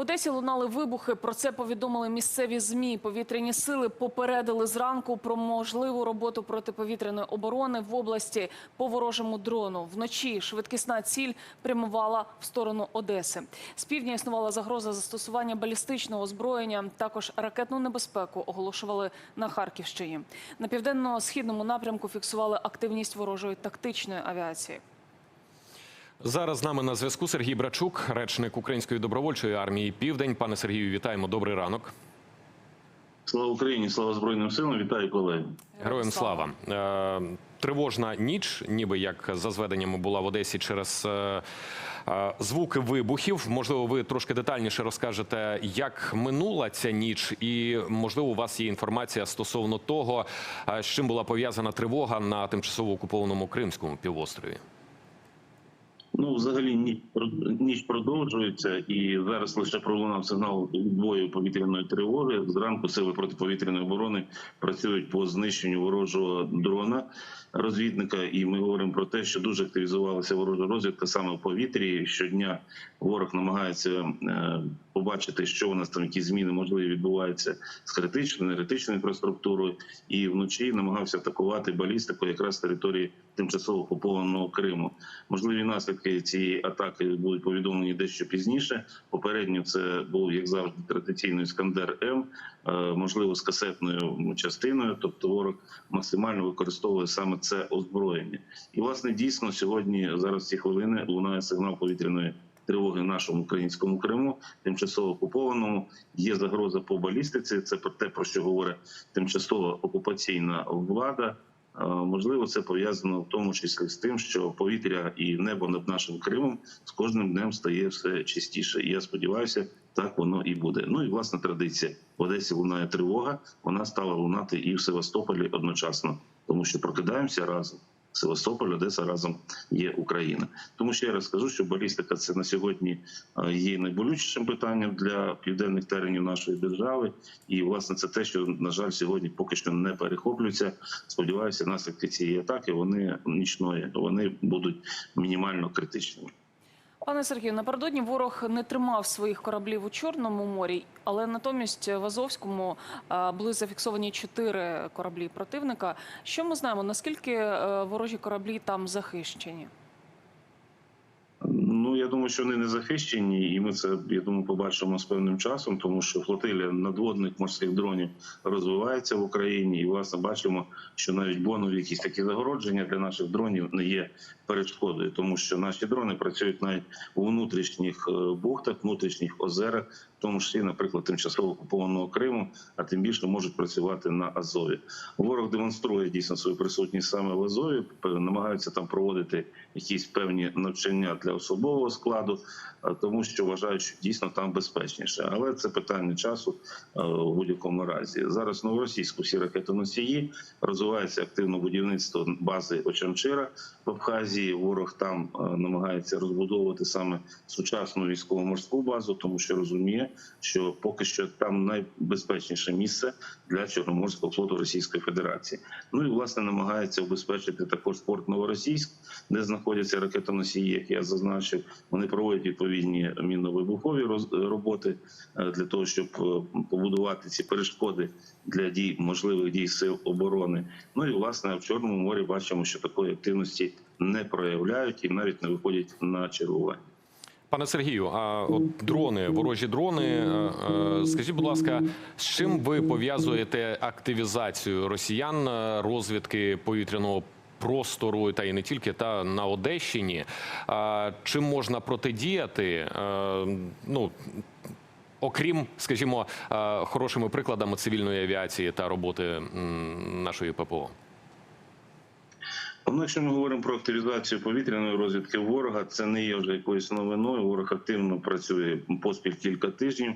Одесі лунали вибухи. Про це повідомили місцеві змі. Повітряні сили попередили зранку про можливу роботу протиповітряної оборони в області по ворожому дрону. Вночі швидкісна ціль прямувала в сторону Одеси. З півдня існувала загроза застосування балістичного озброєння. Також ракетну небезпеку оголошували на Харківщині. На південно-східному напрямку фіксували активність ворожої тактичної авіації. Зараз з нами на зв'язку Сергій Брачук, речник Української добровольчої армії Південь. Пане Сергію, вітаємо. Добрий ранок. Слава Україні, слава Збройним силам. Вітаю колеги. Героям слава. Е, Тривожна ніч, ніби як за зведеннями була в Одесі через е, е, звуки вибухів. Можливо, ви трошки детальніше розкажете, як минула ця ніч, і можливо, у вас є інформація стосовно того, з чим була пов'язана тривога на тимчасово окупованому Кримському півострові. Ну, взагалі, ніч, ніч продовжується, і зараз лише пролунав сигнал відбою повітряної тривоги. Зранку сили протиповітряної оборони працюють по знищенню ворожого дрона розвідника. І ми говоримо про те, що дуже активізувалася ворожа розвідка саме в повітрі. Щодня ворог намагається е, побачити, що у нас там які зміни можливі відбуваються з критичною енергетичною інфраструктурою, і вночі намагався атакувати балістику якраз території тимчасово окупованого Криму. Можливі наслідки цієї атаки будуть повідомлені дещо пізніше. Попередньо це був як завжди традиційний Іскандер М, е, можливо, з касетною частиною. Тобто, ворог максимально використовує саме це озброєння. І власне дійсно сьогодні зараз ці хвилини лунає сигнал повітряної. Тривоги в нашому українському Криму, тимчасово окупованому, є загроза по балістиці. Це про те, про що говорить тимчасово окупаційна влада. Е, Можливо, це пов'язано в тому числі з тим, що повітря і небо над нашим Кримом з кожним днем стає все чистіше. Я сподіваюся, так воно і буде. Ну і власна традиція в Одесі лунає тривога. Вона стала лунати і в Севастополі одночасно, тому що прокидаємося разом. Севастополь, Одеса разом є Україна. Тому ще раз скажу, що балістика це на сьогодні е, є найболючішим питанням для південних теренів нашої держави. І власне це те, що на жаль сьогодні поки що не перехоплюється. Сподіваюся, наслідки цієї атаки вони нічної вони будуть мінімально критичними. Пане Сергію, напередодні ворог не тримав своїх кораблів у Чорному морі, але натомість в Азовському е, були зафіксовані чотири кораблі противника. Що ми знаємо? Наскільки е, ворожі кораблі там захищені? Думаю, що вони не захищені, і ми це я думаю, побачимо з певним часом, тому що флотилія надводних морських дронів розвивається в Україні, і власне бачимо, що навіть бонові якісь такі загородження для наших дронів не є перешкодою, тому що наші дрони працюють навіть у внутрішніх е, бухтах, внутрішніх озерах, в тому числі, наприклад, тимчасово окупованого Криму, а тим більше можуть працювати на Азові. Ворог демонструє дійсно свою присутність саме в Азові, намагаються там проводити якісь певні навчання для особового складу, тому що вважають, що дійсно там безпечніше. Але це питання часу у будь-якому разі. Зараз новоросійську всі ракетоносії розвивається активно будівництво бази Очамчира в Абхазії. Ворог там намагається розбудовувати саме сучасну військово-морську базу, тому що розуміє, що поки що там найбезпечніше місце для Чорноморського флоту Російської Федерації. Ну і власне намагається обезпечити також порт Новоросійськ, де знаходяться ракетоносії, як я зазначив. Вони проводять відповідні мінно-вибухові роботи е, для того, щоб е, побудувати ці перешкоди для дій можливих дій сил оборони. Ну і власне в Чорному морі бачимо, що такої активності не проявляють і навіть не виходять на чергування. Пане Сергію, а от дрони, ворожі дрони. е, е, Скажіть, будь ласка, з чим ви пов'язуєте активізацію росіян розвідки повітряного простору та і не тільки та на Одещині? Чим можна протидіяти? Е, Ну окрім, скажімо, хорошими прикладами цивільної авіації та роботи нашої ППО? Ну, якщо ми говоримо про активізацію повітряної розвідки ворога, це не є вже якоюсь новиною. Ворог активно працює поспіль кілька тижнів.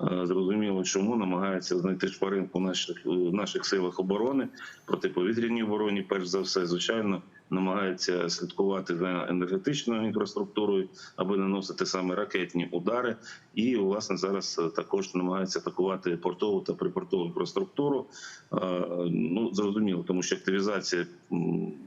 Е, Зрозуміло, чому намагається знайти шпаринку в наших в наших силах оборони протиповітряній обороні. Перш за все, звичайно, намагаються слідкувати за енергетичною інфраструктурою, аби наносити саме ракетні удари. І власне зараз е, також намагаються атакувати портову та припортову інфраструктуру. Е, Ну зрозуміло, тому що активізація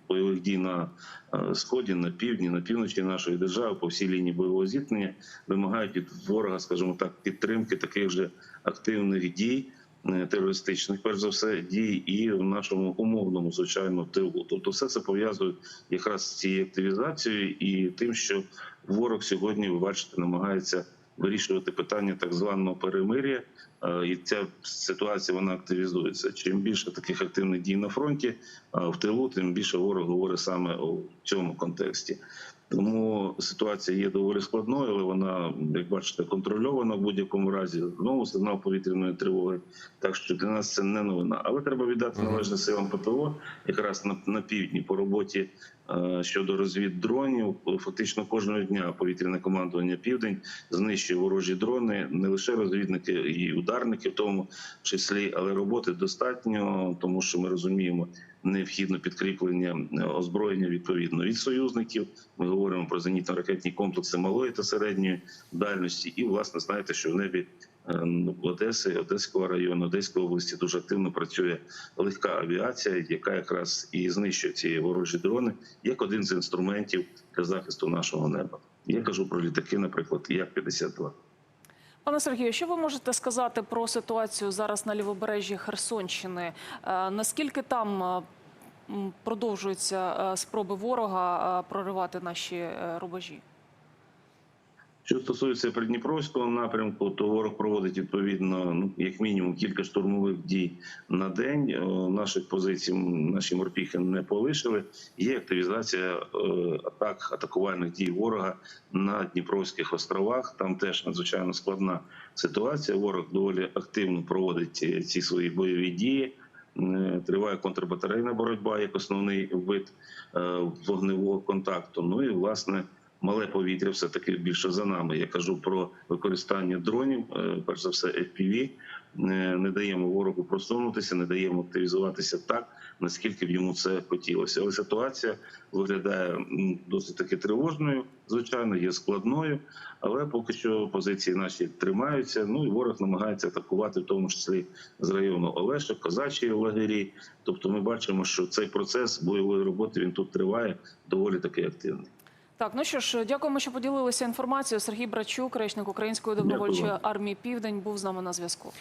бойових дій на е, сході, на півдні, на півночі нашої держави по всій лінії бойового зіткнення вимагають від ворога, скажімо так, підтримки таких же активних дій. Е, Терористичних, перш за все, дій і в нашому умовному звичайно тилу. Тобто, все це пов'язує якраз з цією активізацією і тим, що ворог сьогодні, ви бачите, намагається вирішувати питання так званого перемир'я, і ця ситуація вона активізується. Чим більше таких активних дій на фронті в тилу, тим більше ворог говорить саме у цьому контексті. Тому ситуація є доволі складною, але вона, як бачите, контрольована в будь-якому разі. Знову сигнал повітряної тривоги. Так що для нас це не новина. Але треба віддати належне силам ППО якраз на, на півдні по роботі е, щодо розвіддронів. Фактично кожного дня повітряне командування Південь знищує ворожі дрони, не лише розвідники і ударники, в тому числі, але роботи достатньо, тому що ми розуміємо необхідне підкріплення е, озброєння відповідно від союзників. Ми говоримо про зенітно-ракетні комплекси малої та середньої дальності. І власне знаєте, що в небі е, ну, Одеси, Одеського району, Одеської області дуже активно працює легка авіація, яка якраз і знищує ці ворожі дрони як один з інструментів для захисту нашого неба. Я кажу про літаки, наприклад, як 52 Пане Сергію, що ви можете сказати про ситуацію зараз на лівобережжі Херсонщини? Е, Наскільки там е, продовжуються е, спроби ворога проривати наші рубежі? Що стосується Придніпровського напрямку, то ворог проводить відповідно ну як мінімум кілька штурмових дій на день. Е, Наших позицій наші морпіхи не полишили. Є активізація е, атак атакувальних дій ворога на Дніпровських островах. Там теж надзвичайно складна ситуація. Ворог доволі активно проводить е, ці свої бойові дії. Триває контрбатарейна боротьба як основний вид вогневого контакту. Ну і власне мале повітря все таки більше за нами. Я кажу про використання дронів, е, перш за все, FPV. Е, Не даємо ворогу просунутися, не даємо активізуватися так, наскільки б йому це хотілося. Але ситуація виглядає досить таки тривожною, звичайно, є складною, але поки що позиції наші тримаються. Ну і ворог намагається атакувати, в тому числі з району Олешок, Козачі лагері. Тобто, ми бачимо, що цей процес бойової роботи він тут триває доволі таки активний. Так, ну що ж, дякуємо, що поділилися інформацією. Сергій Брачук, речник Української добровольчої Дякую армії Південь, був з нами на зв'язку.